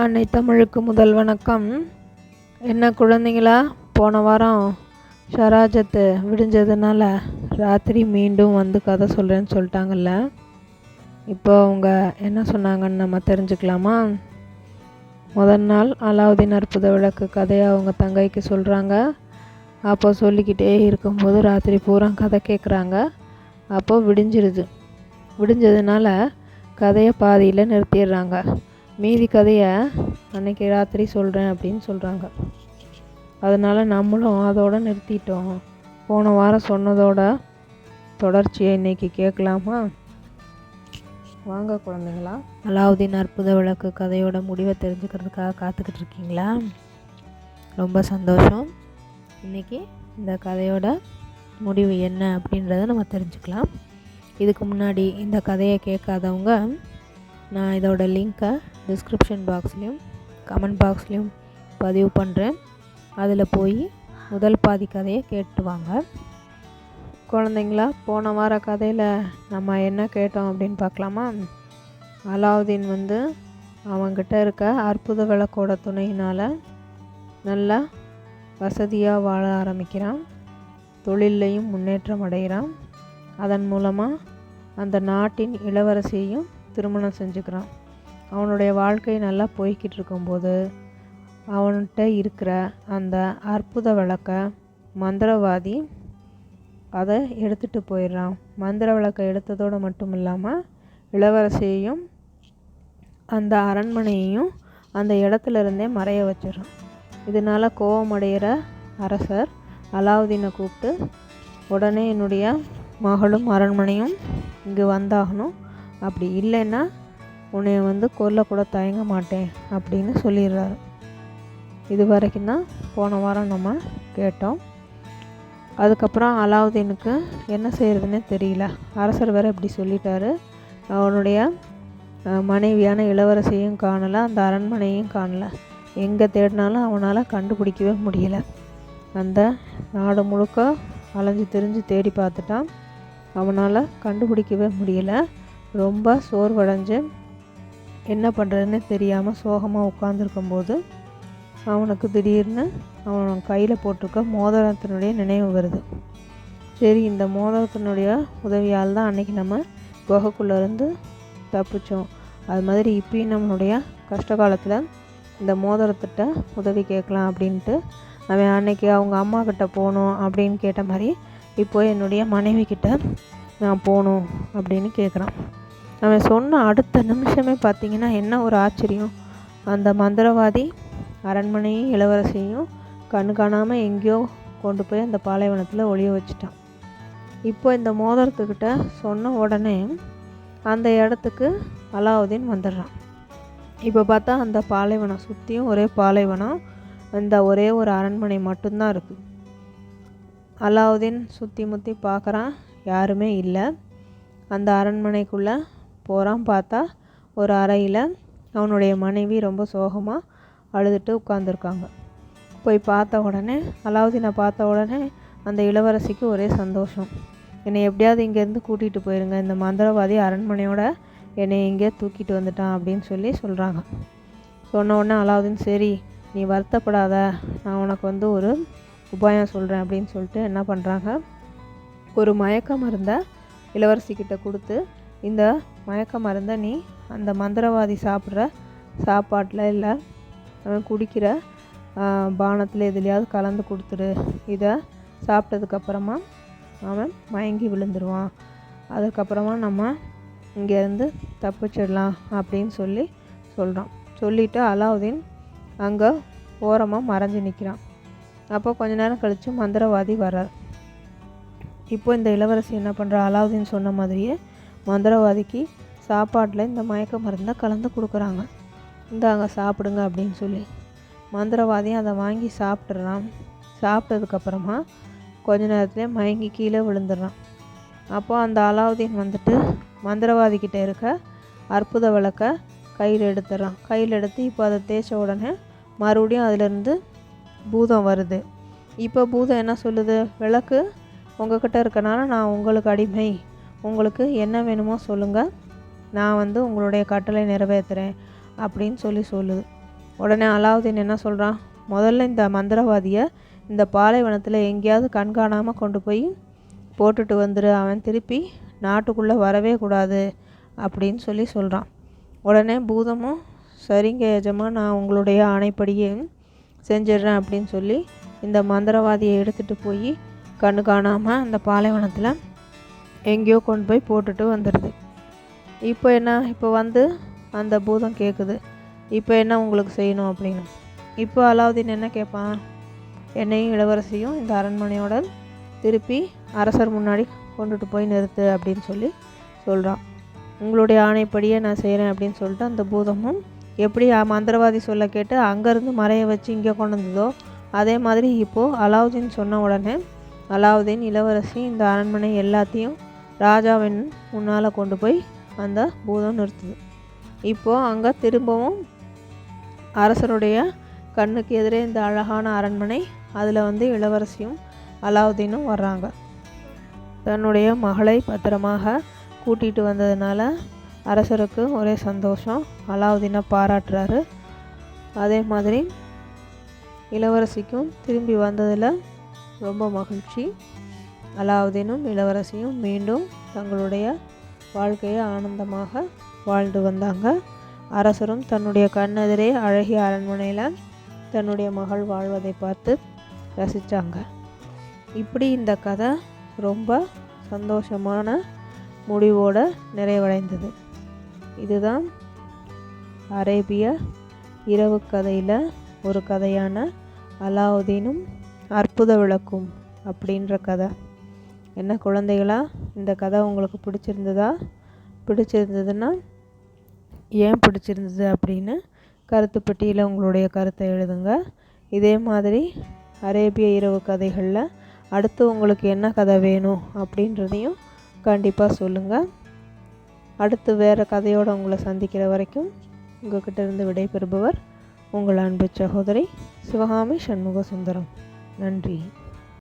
அன்னை தமிழுக்கு முதல் வணக்கம். என்ன குழந்தைங்களா? போன வாரம் ஷராஜத்து விடிஞ்சதுனால ராத்திரி மீண்டும் வந்து கதை சொல்கிறேன்னு சொல்லிட்டாங்கல்ல. இப்போ அவங்க என்ன சொன்னாங்கன்னு நம்ம தெரிஞ்சுக்கலாமா? முதல் நாள் அலாவுதீன் அற்புத விளக்கு கதையை அவங்க தங்கைக்கு சொல்கிறாங்க அப்போ சொல்லிக்கிட்டே இருக்கும்போது ராத்திரி பூரா கதை கேட்குறாங்க அப்போது விடிஞ்சிருது. விடிஞ்சதுனால கதையை பாதியில் நிறுத்திடுறாங்க. மீதி கதையை அன்னைக்கு ராத்திரி சொல்கிறேன் அப்படின்னு சொல்கிறாங்க அதனால் நம்மளும் அதோட நிறுத்திட்டோம். போன வாரம் சொன்னதோட தொடர்ச்சியை இன்றைக்கி கேட்கலாமா? வாங்க குழந்தைங்களா. அலாவுதீன் அற்புத விளக்கு கதையோட முடிவை தெரிஞ்சுக்கிறதுக்காக காத்துக்கிட்டு இருக்கீங்களா? ரொம்ப சந்தோஷம். இன்றைக்கி இந்த கதையோட முடிவு என்ன அப்படின்றத நம்ம தெரிஞ்சுக்கலாம். இதுக்கு முன்னாடி இந்த கதையை கேட்காதவங்க நான் இதோட லிங்க்கை டிஸ்கிரிப்ஷன் பாக்ஸ்லேயும் கமெண்ட் பாக்ஸ்லேயும் பதிவு பண்ணுறேன் அதில் போய் முதல் பாதி கதையை கேட்டு வாங்க. குழந்தைங்களா போன வார கதையில் நம்ம என்ன கேட்டோம் அப்படின்னு பார்க்கலாமா? அலாவுதீன் வந்து அவங்கிட்ட இருக்க அற்புத விளக்கோட துணையினால் நல்லா வசதியாக வாழ ஆரம்பிக்கிறான். தொழில்லையும் முன்னேற்றம் அடைகிறான். அதன் மூலமாக அந்த நாட்டின் இளவரசியையும் திருமணம் செஞ்சுக்கிறான். அவனுடைய வாழ்க்கை நல்லா போய்கிட்டு இருக்கும்போது அவன்கிட்ட இருக்கிற அந்த அற்புத விளக்க மந்திரவாதி அதை எடுத்துகிட்டு போயிடுறான். மந்திர விளக்கை எடுத்ததோடு மட்டும் இல்லாமல் இளவரசியையும் அந்த அரண்மனையையும் அந்த இடத்துல இருந்தே மறைய வச்சிடறான். இதனால் கோபமடைகிற அரசர் அலாவுதீனை கூப்பிட்டு உடனே என்னுடைய மகளும் அரண்மனையும் இங்கே வந்தாகணும். அப்படி இல்லைன்னா உன்னை வந்து கொல்லக்கூட தயங்க மாட்டேன் அப்படின்னு சொல்லிடுறாரு. இது வரைக்கும் தான் போன வாரம் நம்ம கேட்டோம். அதுக்கப்புறம் அலாவுதீனுக்கு என்ன செய்கிறதுனே தெரியல. அரசர் வேறு இப்படி சொல்லிட்டாரு. அவனுடைய மனைவியான இளவரசியும் காணலை அந்த அரண்மனையும் காணலை. எங்கே தேடினாலும் அவனால் கண்டுபிடிக்கவே முடியல. அந்த நாடு முழுக்க அலைஞ்சு திரிஞ்சு தேடி பார்த்துட்டான். அவனால் கண்டுபிடிக்கவே முடியல. ரொம்ப சோர்வடைஞ்சு என்ன பண்ணுறதுன்னு தெரியாமல் சோகமாக உட்காந்துருக்கும்போது அவனுக்கு திடீர்னு அவன் கையில் போட்டிருக்க மோதிரத்தினுடைய நினைவு வருது. சரி இந்த மோதிரத்தினுடைய உதவியால் தான் அன்றைக்கி நம்ம குகைக்குள்ளேருந்து தப்பித்தோம் அது மாதிரி இப்பயும் நம்மளுடைய கஷ்ட காலத்தில் இந்த மோதிரத்திட்ட உதவி கேட்கலாம் அப்படின்ட்டு அவன் அன்னைக்கு அவங்க அம்மா கிட்ட போகணும் அப்படின்னு கேட்ட மாதிரி இப்போ என்னுடைய மனைவி கிட்ட நான் போகணும் அப்படின்னு கேட்குறான். அவன் சொன்ன அடுத்த நிமிஷமே பார்த்தீங்கன்னா என்ன ஒரு ஆச்சரியம்? அந்த மந்திரவாதி அரண்மனையும் இளவரசியும் கண் காணாமல் எங்கேயோ கொண்டு போய் அந்த பாலைவனத்தில் ஒளிய வச்சுட்டான். இப்போ இந்த மோதிரத்துக்கிட்ட சொன்ன உடனே அந்த இடத்துக்கு அலாவுதீன் வந்துடுறான். இப்போ பார்த்தா அந்த பாலைவனம் சுற்றியும் ஒரே பாலைவனம் இந்த ஒரே ஒரு அரண்மனை மட்டும்தான் இருக்குது அலாவுதீன் சுற்றி முற்றி பார்க்குறான் யாருமே இல்லை. அந்த அரண்மனைக்குள்ளே போகிறான் பார்த்தா ஒரு அறையில் அவனுடைய மனைவி ரொம்ப சோகமாக அழுதுட்டு உட்காந்துருக்காங்க போய் பார்த்த உடனே அலாவுதீனை பார்த்த உடனே அந்த இளவரசிக்கு ஒரே சந்தோஷம். என்னை எப்படியாவது இங்கேருந்து கூட்டிகிட்டு போயிருங்க. இந்த மந்திரவாதி அரண்மனையோட என்னை இங்கே தூக்கிட்டு வந்துட்டான் அப்படின்னு சொல்லி சொல்கிறாங்க சொன்ன உடனே அலாவுதீன் சரி நீ வருத்தப்படாத. நான் உனக்கு வந்து ஒரு உபாயம் சொல்கிறேன் அப்படின்னு சொல்லிட்டு என்ன பண்ணுறாங்க ஒரு மயக்க மருந்தை இளவரசிக்கிட்ட கொடுத்து இந்த மயக்க மருந்தை நீ அந்த மந்திரவாதி சாப்பிட்ற சாப்பாட்டில் இல்லை அவன் குடிக்கிற பானத்தில் எதுலையாவது கலந்து கொடுத்துரு இதை சாப்பிட்டதுக்கப்புறமா அவன் மயங்கி விழுந்துருவான். அதுக்கப்புறமா நம்ம இங்கேருந்து தப்பிச்சிடலாம் அப்படின்னு சொல்லி சொல்கிறான். சொல்லிவிட்டு அலாவுதீன் அங்கே ஓரமாக மறைஞ்சு நிற்கிறான். அப்போ கொஞ்ச நேரம் கழித்து மந்திரவாதி வர்றார். இப்போ இந்த இளவரசி என்ன பண்ணுறா? அலாவுதீன் சொன்ன மாதிரியே மந்திரவாதிக்கு சாப்பாட்டில் இந்த மயக்க மருந்தை கலந்து கொடுக்குறாங்க. இந்தாங்க சாப்பிடுங்க அப்படின்னு சொல்லி. மந்திரவாதியும் அதை வாங்கி சாப்பிட்றான் சாப்பிட்டதுக்கப்புறமா கொஞ்ச நேரத்துலேயே மயங்கி கீழே விழுந்துடுறான். அப்போ அந்த அலாவுதீன் வந்துட்டு மந்திரவாதிக்கிட்ட இருக்க அற்புத விளக்கை கையில் எடுத்துடுறான். கையில் எடுத்து இப்போ அதை தேய்ச்ச உடனே மறுபடியும் அதிலிருந்து பூதம் வருது. இப்போ பூதம் என்ன சொல்லுது? விளக்கு உங்ககிட்ட இருக்கனால நான் உங்களுக்கு அடிமை. உங்களுக்கு என்ன வேணுமோ சொல்லுங்கள் நான் வந்து உங்களுடைய கட்டளை நிறைவேற்றுறேன் அப்படின்னு சொல்லி சொல்லுது. உடனே அலாவுதீன் என்ன சொல்கிறான் முதல்ல இந்த மந்திரவாதியை இந்த பாலைவனத்தில் எங்கேயாவது கண்காணாமல் கொண்டு போய் போட்டுட்டு வந்துடு அவன் திருப்பி நாட்டுக்குள்ளே வரவே கூடாது அப்படின்னு சொல்லி சொல்கிறான் உடனே பூதமும் சரிங்க எஜமா நான் உங்களுடைய ஆணைப்படியே செஞ்சிடுறேன் அப்படின்னு சொல்லி இந்த மந்திரவாதியை எடுத்துகிட்டு போய் கண்ணு காணாமல் அந்த பாலைவனத்தில் எங்கேயோ கொண்டு போய் போட்டுட்டு வந்துடுது. இப்போ என்ன? இப்போ வந்து அந்த பூதம் கேட்குது இப்போ என்ன உங்களுக்கு செய்யணும் அப்படின்னு? இப்போ அலாவுதீன் என்ன கேட்பான் என்னையும் இளவரசியும் இந்த அரண்மனையோட திருப்பி அரசர் முன்னாடி கொண்டுட்டு போய் நிறுத்து அப்படின்னு சொல்லி சொல்கிறான் உங்களுடைய ஆணைப்படியே நான் செய்கிறேன் அப்படின்னு சொல்லிட்டு அந்த பூதமும் எப்படி மந்திரவாதி சொல்ல கேட்டு அங்கேருந்து மறைய வச்சு இங்கே கொண்டு வந்ததோ அதே மாதிரி இப்போது அலாவுதீன் சொன்ன உடனே அலாவுதீன் இளவரசி இந்த அரண்மனை எல்லாத்தையும் ராஜாவின் முன்னால் கொண்டு போய் அந்த பூதம் நிறுத்துது. இப்போது அங்கே திரும்பவும் அரசருடைய கண்ணுக்கு எதிரே இந்த அழகான அரண்மனை அதில் வந்து இளவரசியும் அலாவுதீனும் வர்றாங்க. தன்னுடைய மகளை பத்திரமாக கூட்டிகிட்டு வந்ததுனால அரசருக்கு ஒரே சந்தோஷம். அலாவுதீனை பாராட்டுறாரு. அதே மாதிரி இளவரசிக்கும் திரும்பி வந்ததில் ரொம்ப மகிழ்ச்சி. அலாவுதீனும் இளவரசியும் மீண்டும் தங்களுடைய வாழ்க்கையை ஆனந்தமாக வாழ்ந்து வந்தாங்க. அரசரும் தன்னுடைய கண்ணெதிரே அழகிய அரண்மனையில் தன்னுடைய மகள் வாழ்வதை பார்த்து ரசித்தாங்க இப்படி இந்த கதை ரொம்ப சந்தோஷமான முடிவோடு நிறைவடைந்தது. இதுதான் அரேபிய இரவு கதையில் ஒரு கதையான அலாவுதீனும் அற்புத விளக்கும் அப்படின்ற கதை. என்ன குழந்தைகளா? இந்த கதை உங்களுக்கு பிடிச்சிருந்ததா? பிடிச்சிருந்ததுன்னா ஏன் பிடிச்சிருந்தது அப்படின்னு கருத்து பெட்டியில் உங்களுடைய கருத்தை எழுதுங்க. இதே மாதிரி அரேபிய இரவு கதைகளில் அடுத்து உங்களுக்கு என்ன கதை வேணும் அப்படின்றதையும் கண்டிப்பாக சொல்லுங்கள் அடுத்து வேறு கதையோடு உங்களை சந்திக்கிற வரைக்கும் உங்கள்கிட்ட இருந்து விடைபெறுபவர் உங்கள் அன்பு சகோதரி சிவகாமி சண்முக சுந்தரம் நன்றி.